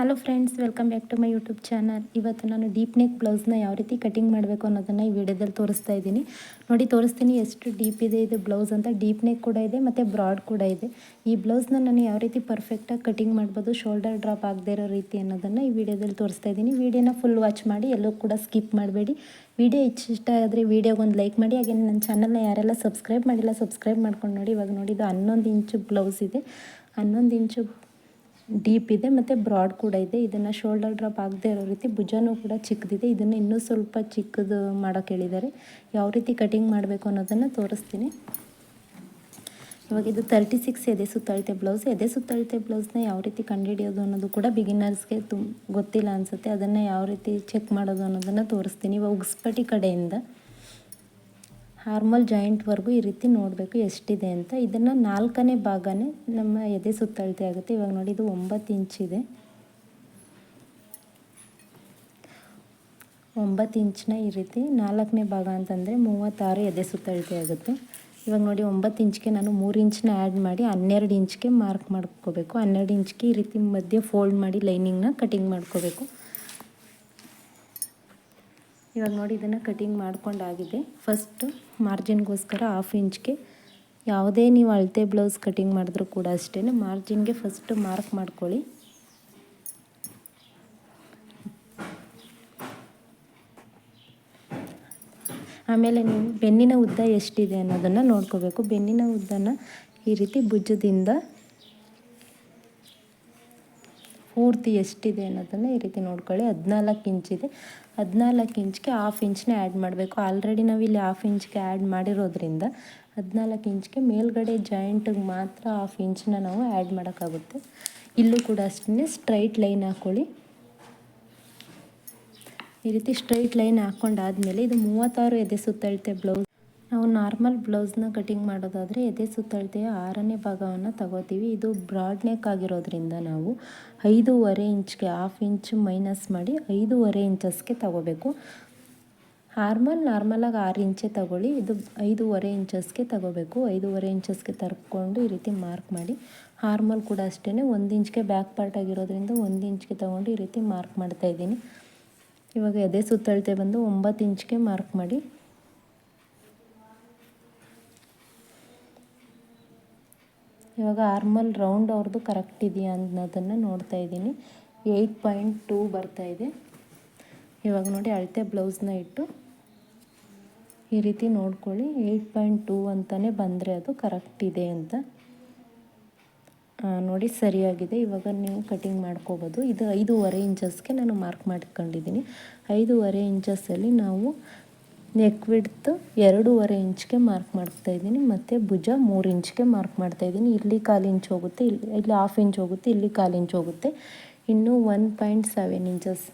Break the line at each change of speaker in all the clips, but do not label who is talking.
Hello friends welcome back to my YouTube channel ಇವತ್ತು ನಾನು deep neck ಬ್ಲೌಸ್ನ ಯಾವ ರೀತಿ ಕಟಿಂಗ್ ಮಾಡಬೇಕು ಅನ್ನೋದನ್ನು ಈ ವಿಡಿಯೋದಲ್ಲಿ ತೋರಿಸ್ತಾ ಇದ್ದೀನಿ. ನೋಡಿ, ತೋರಿಸ್ತೀನಿ ಎಷ್ಟು ಡೀಪ್ ಇದೆ ಇದು ಬ್ಲೌಸ್ ಅಂತ. ಡೀಪ್ ನೆಕ್ ಕೂಡ ಇದೆ ಮತ್ತು ಬ್ರಾಡ್ ಕೂಡ ಇದೆ. ಈ ಬ್ಲೌಸ್ನ ನಾನು ಯಾವ ರೀತಿ ಪರ್ಫೆಕ್ಟಾಗಿ ಕಟಿಂಗ್ ಮಾಡ್ಬೋದು ಶೋಲ್ಡರ್ ಡ್ರಾಪ್ ಆಗದೇ ಇರೋ ರೀತಿ ಅನ್ನೋದನ್ನು ಈ ವಿಡಿಯೋದಲ್ಲಿ ತೋರಿಸ್ತಾ ಇದ್ದೀನಿ. ವಿಡಿಯೋನ ಫುಲ್ ವಾಚ್ ಮಾಡಿ, ಎಲ್ಲೂ ಕೂಡ ಸ್ಕಿಪ್ ಮಾಡಬೇಡಿ. ವಿಡಿಯೋ ಇಷ್ಟ ಆದರೆ ವಿಡಿಯೋಗೆ ಒಂದು ಲೈಕ್ ಮಾಡಿ. ಹಾಗೆ ನನ್ನ ಚಾನಲ್ನ ಯಾರೆಲ್ಲ ಸಬ್ಸ್ಕ್ರೈಬ್ ಮಾಡಿಲ್ಲ ಸಬ್ಸ್ಕ್ರೈಬ್ ಮಾಡ್ಕೊಂಡು ನೋಡಿ. ಇವಾಗ ನೋಡಿ ಇದು ಹನ್ನೊಂದು ಇಂಚು ಬ್ಲೌಸ್ ಇದೆ. ಹನ್ನೊಂದು ಇಂಚು ಡೀಪ್ ಇದೆ ಮತ್ತು ಬ್ರಾಡ್ ಕೂಡ ಇದೆ. ಇದನ್ನು ಶೋಲ್ಡರ್ ಡ್ರಾಪ್ ಆಗದೆ ಇರೋ ರೀತಿ ಭುಜನೂ ಕೂಡ ಚಿಕ್ಕದಿದೆ. ಇದನ್ನು ಇನ್ನೂ ಸ್ವಲ್ಪ ಚಿಕ್ಕದು ಮಾಡೋಕ್ಕೆ ಹೇಳಿದ್ದಾರೆ. ಯಾವ ರೀತಿ ಕಟಿಂಗ್ ಮಾಡಬೇಕು ಅನ್ನೋದನ್ನು ತೋರಿಸ್ತೀನಿ. ಇವಾಗ ಇದು ತರ್ಟಿ ಸಿಕ್ಸ್ ಎದೆ ಸುತ್ತಳತೆ ಬ್ಲೌಸ್. ಎದೆ ಸುತ್ತಳತೆ ಬ್ಲೌಸ್ನ ಯಾವ ರೀತಿ ಕಂಡುಹಿಡಿಯೋದು ಅನ್ನೋದು ಕೂಡ ಬಿಗಿನರ್ಸ್ಗೆ ತುಂಬ ಗೊತ್ತಿಲ್ಲ ಅನಿಸುತ್ತೆ. ಅದನ್ನು ಯಾವ ರೀತಿ ಚೆಕ್ ಮಾಡೋದು ಅನ್ನೋದನ್ನು ತೋರಿಸ್ತೀನಿ. ಇವಾಗ ಉಗ್ಸ್ಪಟಿ ಕಡೆಯಿಂದ ಹಾರ್ಮಲ್ ಜಾಯಿಂಟ್ವರೆಗೂ ಈ ರೀತಿ ನೋಡಬೇಕು ಎಷ್ಟಿದೆ ಅಂತ. ಇದನ್ನು ನಾಲ್ಕನೇ ಭಾಗನೇ ನಮ್ಮ ಎದೆ ಸುತ್ತಳತೆ ಆಗುತ್ತೆ. ಇವಾಗ ನೋಡಿ, ಇದು ಒಂಬತ್ತು ಇಂಚಿದೆ ಒಂಬತ್ತು ಇಂಚಿನ ಈ ರೀತಿ ನಾಲ್ಕನೇ ಭಾಗ ಅಂತಂದರೆ ಮೂವತ್ತಾರು ಎದೆ ಸುತ್ತಳತೆ ಆಗುತ್ತೆ. ಇವಾಗ ನೋಡಿ, ಒಂಬತ್ತು ಇಂಚ್ಗೆ ನಾನು ಮೂರು ಇಂಚನ್ನ ಆ್ಯಡ್ ಮಾಡಿ ಹನ್ನೆರಡು ಇಂಚ್ಗೆ ಮಾರ್ಕ್ ಮಾಡ್ಕೋಬೇಕು. ಹನ್ನೆರಡು ಇಂಚ್ಗೆ ಈ ರೀತಿ ಮಧ್ಯೆ ಫೋಲ್ಡ್ ಮಾಡಿ ಲೈನಿಂಗ್ನ ಕಟಿಂಗ್ ಮಾಡ್ಕೋಬೇಕು. ಇವಾಗ ನೋಡಿ ಇದನ್ನು ಕಟಿಂಗ್ ಮಾಡ್ಕೊಂಡಾಗಿದೆ. ಫಸ್ಟು ಮಾರ್ಜಿನ್ಗೋಸ್ಕರ ಹಾಫ್ ಇಂಚ್ಗೆ ಯಾವುದೇ ನೀವು ಅಳತೆ ಬ್ಲೌಸ್ ಕಟಿಂಗ್ ಮಾಡಿದ್ರೂ ಕೂಡ ಅಷ್ಟೇ ಮಾರ್ಜಿನ್ಗೆ ಫಸ್ಟು ಮಾರ್ಕ್ ಮಾಡ್ಕೊಳ್ಳಿ. ಆಮೇಲೆ ನೀವು ಬೆನ್ನಿನ ಉದ್ದ ಎಷ್ಟಿದೆ ಅನ್ನೋದನ್ನು ನೋಡ್ಕೋಬೇಕು. ಬೆನ್ನಿನ ಉದ್ದನ ಈ ರೀತಿ ಭುಜದಿಂದ ಪೂರ್ತಿ ಎಷ್ಟಿದೆ ಅನ್ನೋದನ್ನು ಈ ರೀತಿ ನೋಡ್ಕೊಳ್ಳಿ. ಹದಿನಾಲ್ಕು ಇಂಚಿದೆ ಹದಿನಾಲ್ಕು ಇಂಚ್ಗೆ ಹಾಫ್ ಇಂಚ್ನೇ ಆ್ಯಡ್ ಮಾಡಬೇಕು. ಆಲ್ರೆಡಿ ನಾವು ಇಲ್ಲಿ ಹಾಫ್ ಇಂಚ್ಗೆ ಆ್ಯಡ್ ಮಾಡಿರೋದ್ರಿಂದ ಹದಿನಾಲ್ಕು ಇಂಚ್ಗೆ ಮೇಲ್ಗಡೆ ಜಾಯಿಂಟಿಗೆ ಮಾತ್ರ ಹಾಫ್ ಇಂಚನ್ನ ನಾವು ಆ್ಯಡ್ ಮಾಡೋಕ್ಕಾಗುತ್ತೆ. ಇಲ್ಲೂ ಕೂಡ ಅಷ್ಟೇ ಸ್ಟ್ರೈಟ್ ಲೈನ್ ಹಾಕ್ಕೊಳ್ಳಿ ಈ ರೀತಿ ಸ್ಟ್ರೈಟ್ ಲೈನ್ ಹಾಕ್ಕೊಂಡಾದ್ಮೇಲೆ ಇದು ಮೂವತ್ತಾರು ಎದೆ ಸುತ್ತಳತೆ ಬ್ಲೌಸ್ ನಾವು ನಾರ್ಮಲ್ ಬ್ಲೌಸ್ನ ಕಟಿಂಗ್ ಮಾಡೋದಾದರೆ ಎದೆ ಸುತ್ತಳತೆಯ ಆರನೇ ಭಾಗವನ್ನು ತಗೋತೀವಿ. ಇದು ಬ್ರಾಡ್ ನೆಕ್ ಆಗಿರೋದ್ರಿಂದ ನಾವು ಐದೂವರೆ ಇಂಚ್ಗೆ ಹಾಫ್ ಇಂಚ್ ಮೈನಸ್ ಮಾಡಿ ಐದೂವರೆ ಇಂಚಸ್ಗೆ ತಗೋಬೇಕು. ಹಾರ್ಮಲ್ ನಾರ್ಮಲಾಗಿ ಆರು ಇಂಚೆ ತಗೊಳ್ಳಿ. ಇದು ಐದೂವರೆ ಇಂಚಸ್ಗೆ ತಗೋಬೇಕು. ಐದೂವರೆ ಇಂಚಸ್ಗೆ ತರ್ಕೊಂಡು ಈ ರೀತಿ ಮಾರ್ಕ್ ಮಾಡಿ. ಹಾರ್ಮಲ್ ಕೂಡ ಅಷ್ಟೇ ಒಂದು ಇಂಚ್ಗೆ ಬ್ಯಾಕ್ ಪಾರ್ಟ್ ಆಗಿರೋದ್ರಿಂದ ಒಂದು ಇಂಚ್ಗೆ ತೊಗೊಂಡು ಈ ರೀತಿ ಮಾರ್ಕ್ ಮಾಡ್ತಾಯಿದ್ದೀನಿ ಇವಾಗ ಎದೆ ಸುತ್ತಳತೆ ಬಂದು ಒಂಬತ್ತು ಇಂಚ್ಗೆ ಮಾರ್ಕ್ ಮಾಡಿ ಇವಾಗ ಆರ್ಮಲ್ ರೌಂಡ್ ಅವ್ರದ್ದು ಕರೆಕ್ಟ್ ಇದೆಯಾ ಅನ್ನೋದನ್ನು ನೋಡ್ತಾ ಇದ್ದೀನಿ. ಏಯ್ಟ್ ಪಾಯಿಂಟ್ ಟೂ ಬರ್ತಾಯಿದೆ ಇವಾಗ ನೋಡಿ ಅಳತೆ ಬ್ಲೌಸ್ನ ಇಟ್ಟು ಈ ರೀತಿ ನೋಡ್ಕೊಳ್ಳಿ. ಏಯ್ಟ್ ಪಾಯಿಂಟ್ ಟೂ ಅಂತಲೇ ಬಂದರೆ ಅದು ಕರೆಕ್ಟ್ ಇದೆ ಅಂತ. ನೋಡಿ ಸರಿಯಾಗಿದೆ. ಇವಾಗ ನೀವು ಕಟಿಂಗ್ ಮಾಡ್ಕೋಬೋದು. ಇದು ಐದೂವರೆ ಇಂಚಸ್ಗೆ ನಾನು ಮಾರ್ಕ್ ಮಾಡ್ಕೊಂಡಿದ್ದೀನಿ. ಐದೂವರೆ ಇಂಚಸ್ಸಲ್ಲಿ ನಾವು ನೆಕ್ ವಿಡ್ತ್ ಎರಡೂವರೆ ಇಂಚ್ಗೆ ಮಾರ್ಕ್ ಮಾಡ್ತಾ ಇದ್ದೀನಿ. ಮತ್ತು ಭುಜ ಮೂರು ಇಂಚ್ಗೆ ಮಾರ್ಕ್ ಮಾಡ್ತಾ ಇದ್ದೀನಿ. ಇಲ್ಲಿ ಕಾಲು ಇಂಚ್ ಹೋಗುತ್ತೆ, ಇಲ್ಲಿ ಇಲ್ಲಿ ಹಾಫ್ ಇಂಚ್ ಹೋಗುತ್ತೆ, ಇಲ್ಲಿ ಕಾಲು ಇಂಚ್ ಹೋಗುತ್ತೆ. ಇನ್ನು ಒನ್ ಪಾಯಿಂಟ್ ಸೆವೆನ್ ಇಂಚಸ್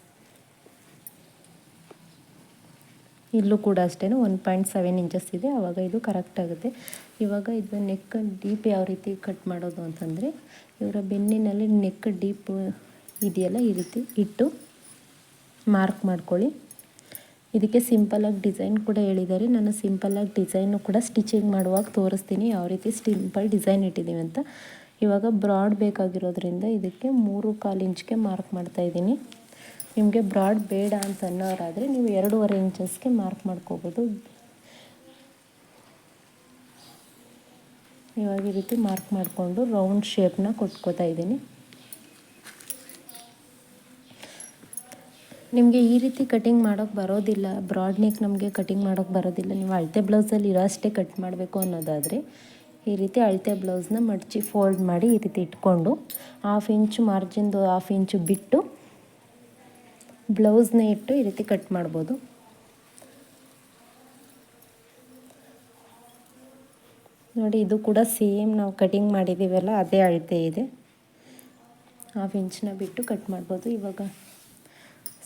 ಇಲ್ಲೂ ಕೂಡ ಅಷ್ಟೇ ಒನ್ ಪಾಯಿಂಟ್ ಸೆವೆನ್ ಇಂಚಸ್ ಇದೆ. ಆವಾಗ ಇದು ಕರೆಕ್ಟ್ ಆಗುತ್ತೆ. ಇವಾಗ ಇದು ನೆಕ್ ಡೀಪ್ ಯಾವ ರೀತಿ ಕಟ್ ಮಾಡೋದು ಅಂತಂದರೆ, ಇವರ ಬೆನ್ನಿನಲ್ಲಿ ನೆಕ್ ಡೀಪ್ ಇದೆಯಲ್ಲ, ಈ ರೀತಿ ಇಟ್ಟು ಮಾರ್ಕ್ ಮಾಡ್ಕೊಳ್ಳಿ. ಇದಕ್ಕೆ ಸಿಂಪಲಾಗಿ ಡಿಸೈನ್ ಕೂಡ ಹೇಳಿದ್ದಾರೆ. ನಾನು ಸಿಂಪಲಾಗಿ ಡಿಸೈನು ಕೂಡ ಸ್ಟಿಚಿಂಗ್ ಮಾಡುವಾಗ ತೋರಿಸ್ತೀನಿ ಯಾವ ರೀತಿ ಸಿಂಪಲ್ ಡಿಸೈನ್ ಇಟ್ಟಿದ್ದೀವಿ ಅಂತ. ಇವಾಗ ಬ್ರಾಡ್ ಬೇಕಾಗಿರೋದ್ರಿಂದ ಇದಕ್ಕೆ ಮೂರು ಕಾಲು ಇಂಚ್ಗೆ ಮಾರ್ಕ್ ಮಾಡ್ತಾಯಿದ್ದೀನಿ ನಿಮಗೆ ಬ್ರಾಡ್ ಬೇಡ ಅಂತ ಅನ್ನೋರಾದರೆ ನೀವು ಎರಡೂವರೆ ಇಂಚಸ್ಗೆ ಮಾರ್ಕ್ ಮಾಡ್ಕೋಬೋದು. ಇವಾಗ ಈ ರೀತಿ ಮಾರ್ಕ್ ಮಾಡಿಕೊಂಡು ರೌಂಡ್ ಶೇಪ್ನ ಕೊಟ್ಕೋತಾ ಇದ್ದೀನಿ. ನಿಮಗೆ ಈ ರೀತಿ ಕಟಿಂಗ್ ಮಾಡೋಕ್ಕೆ ಬರೋದಿಲ್ಲ. ಬ್ರಾಡ್ ನೆಕ್ ನಮಗೆ ಕಟಿಂಗ್ ಮಾಡೋಕ್ಕೆ ಬರೋದಿಲ್ಲ. ನೀವು ಅಳತೆ ಬ್ಲೌಸಲ್ಲಿ ಇರೋ ಅಷ್ಟೇ ಕಟ್ ಮಾಡಬೇಕು ಅನ್ನೋದಾದರೆ ಈ ರೀತಿ ಅಳತೆ ಬ್ಲೌಸ್ನ ಮಡಚಿ ಫೋಲ್ಡ್ ಮಾಡಿ ಈ ರೀತಿ ಇಟ್ಕೊಂಡು ಹಾಫ್ ಇಂಚು ಮಾರ್ಜಿನ್ದು ಹಾಫ್ ಇಂಚು ಬಿಟ್ಟು ಬ್ಲೌಸ್ನ ಇಟ್ಟು ಈ ರೀತಿ ಕಟ್ ಮಾಡ್ಬೋದು. ನೋಡಿ ಇದು ಕೂಡ ಸೇಮ್ ನಾವು ಕಟಿಂಗ್ ಮಾಡಿದ್ದೀವಲ್ಲ ಅದೇ ಅಳತೆ ಇದೆ. ಹಾಫ್ ಇಂಚನ್ನ ಬಿಟ್ಟು ಕಟ್ ಮಾಡ್ಬೋದು. ಇವಾಗ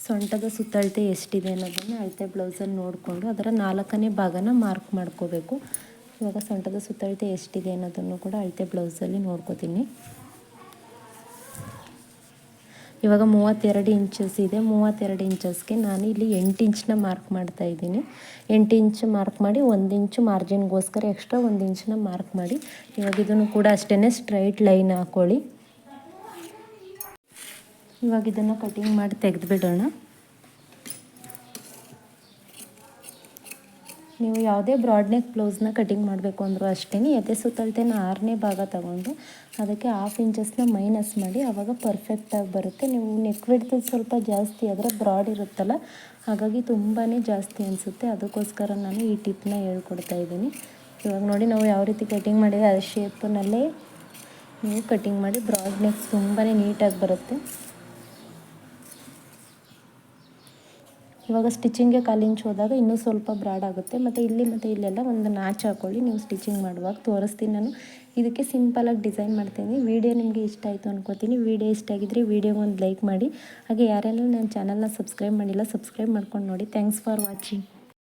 ಸೊಂಟದ ಸುತ್ತಳತೆ ಎಷ್ಟಿದೆ ಅನ್ನೋದನ್ನು ಅಳತೆ ಬ್ಲೌಸನ್ನು ನೋಡಿಕೊಂಡು ಅದರ ನಾಲ್ಕನೇ ಭಾಗನ ಮಾರ್ಕ್ ಮಾಡ್ಕೋಬೇಕು. ಇವಾಗ ಸೊಂಟದ ಸುತ್ತಳತೆ ಎಷ್ಟಿದೆ ಅನ್ನೋದನ್ನು ಕೂಡ ಅಳತೆ ಬ್ಲೌಸಲ್ಲಿ ನೋಡ್ಕೋತೀನಿ. ಇವಾಗ ಮೂವತ್ತೆರಡು ಇಂಚಸ್ ಇದೆ. ಮೂವತ್ತೆರಡು ಇಂಚಸ್ಗೆ ನಾನು ಇಲ್ಲಿ ಎಂಟು ಇಂಚನ್ನ ಮಾರ್ಕ್ ಮಾಡ್ತಾ ಇದ್ದೀನಿ. ಎಂಟು ಇಂಚ್ ಮಾರ್ಕ್ ಮಾಡಿ ಒಂದು ಇಂಚು ಮಾರ್ಜಿನ್ಗೋಸ್ಕರ ಎಕ್ಸ್ಟ್ರಾ ಒಂದು ಇಂಚನ್ನ ಮಾರ್ಕ್ ಮಾಡಿ. ಇವಾಗ ಇದನ್ನು ಕೂಡ ಅಷ್ಟೇ ಸ್ಟ್ರೈಟ್ ಲೈನ್ ಹಾಕ್ಕೊಳ್ಳಿ ಇವಾಗ ಇದನ್ನು ಕಟಿಂಗ್ ಮಾಡಿ ತೆಗೆದುಬಿಡೋಣ. ನೀವು ಯಾವುದೇ ಬ್ರಾಡ್ ನೆಕ್ ಬ್ಲೌಸ್ನ ಕಟಿಂಗ್ ಮಾಡಬೇಕು ಅಂದರೂ ಅಷ್ಟೇ ಎದೆ ಸುತ್ತಳತೆನ ಆರನೇ ಭಾಗ ತಗೊಂಡು ಅದಕ್ಕೆ ಹಾಫ್ ಇಂಚಸ್ನ ಮೈನಸ್ ಮಾಡಿ ಆವಾಗ ಪರ್ಫೆಕ್ಟಾಗಿ ಬರುತ್ತೆ. ನೀವು ನೆಕ್ ವಿಡ್ತು ಸ್ವಲ್ಪ ಜಾಸ್ತಿ ಆದರೆ ಬ್ರಾಡ್ ಇರುತ್ತಲ್ಲ, ಹಾಗಾಗಿ ತುಂಬಾ ಜಾಸ್ತಿ ಅನಿಸುತ್ತೆ. ಅದಕ್ಕೋಸ್ಕರ ನಾನು ಈ ಟಿಪ್ನ ಹೇಳ್ಕೊಡ್ತಾ ಇದ್ದೀನಿ. ಇವಾಗ ನೋಡಿ ನಾವು ಯಾವ ರೀತಿ ಕಟಿಂಗ್ ಮಾಡಿದ್ರೆ ಆ ಶೇಪ್ನಲ್ಲೇ ನೀವು ಕಟಿಂಗ್ ಮಾಡಿ ಬ್ರಾಡ್ ನೆಕ್ ತುಂಬಾ ನೀಟಾಗಿ ಬರುತ್ತೆ. ಇವಾಗ ಸ್ಟಿಚಿಂಗ್ಗೆ ಇಂಚು ಹೋದಾಗ ಇನ್ನೂ ಸ್ವಲ್ಪ ಬ್ರಾಡ್ ಆಗುತ್ತೆ. ಮತ್ತು ಇಲ್ಲಿ ಮತ್ತು ಇಲ್ಲೆಲ್ಲ ಒಂದು ನಾಚ್ ಹಾಕೊಳ್ಳಿ. ನೀವು ಸ್ಟಿಚಿಂಗ್ ಮಾಡುವಾಗ ತೋರಿಸ್ತೀನಿ ನಾನು. ಇದಕ್ಕೆ ಸಿಂಪಲಾಗಿ ಡಿಸೈನ್ ಮಾಡ್ತೀನಿ. ವೀಡಿಯೋ ನಿಮಗೆ ಇಷ್ಟ ಆಯಿತು ಅನ್ಕೋತೀನಿ. ವೀಡಿಯೋ ಇಷ್ಟ ಆಗಿದ್ದರೆ ವೀಡಿಯೋಗೆ ಒಂದು ಲೈಕ್ ಮಾಡಿ. ಹಾಗೆ ಯಾರೆಲ್ಲ ನನ್ನ ಚಾನಲ್ನ ಸಬ್ಸ್ಕ್ರೈಬ್ ಮಾಡಿಲ್ಲ ಸಬ್ಸ್ಕ್ರೈಬ್ ಮಾಡ್ಕೊಂಡು ನೋಡಿ. Thanks for watching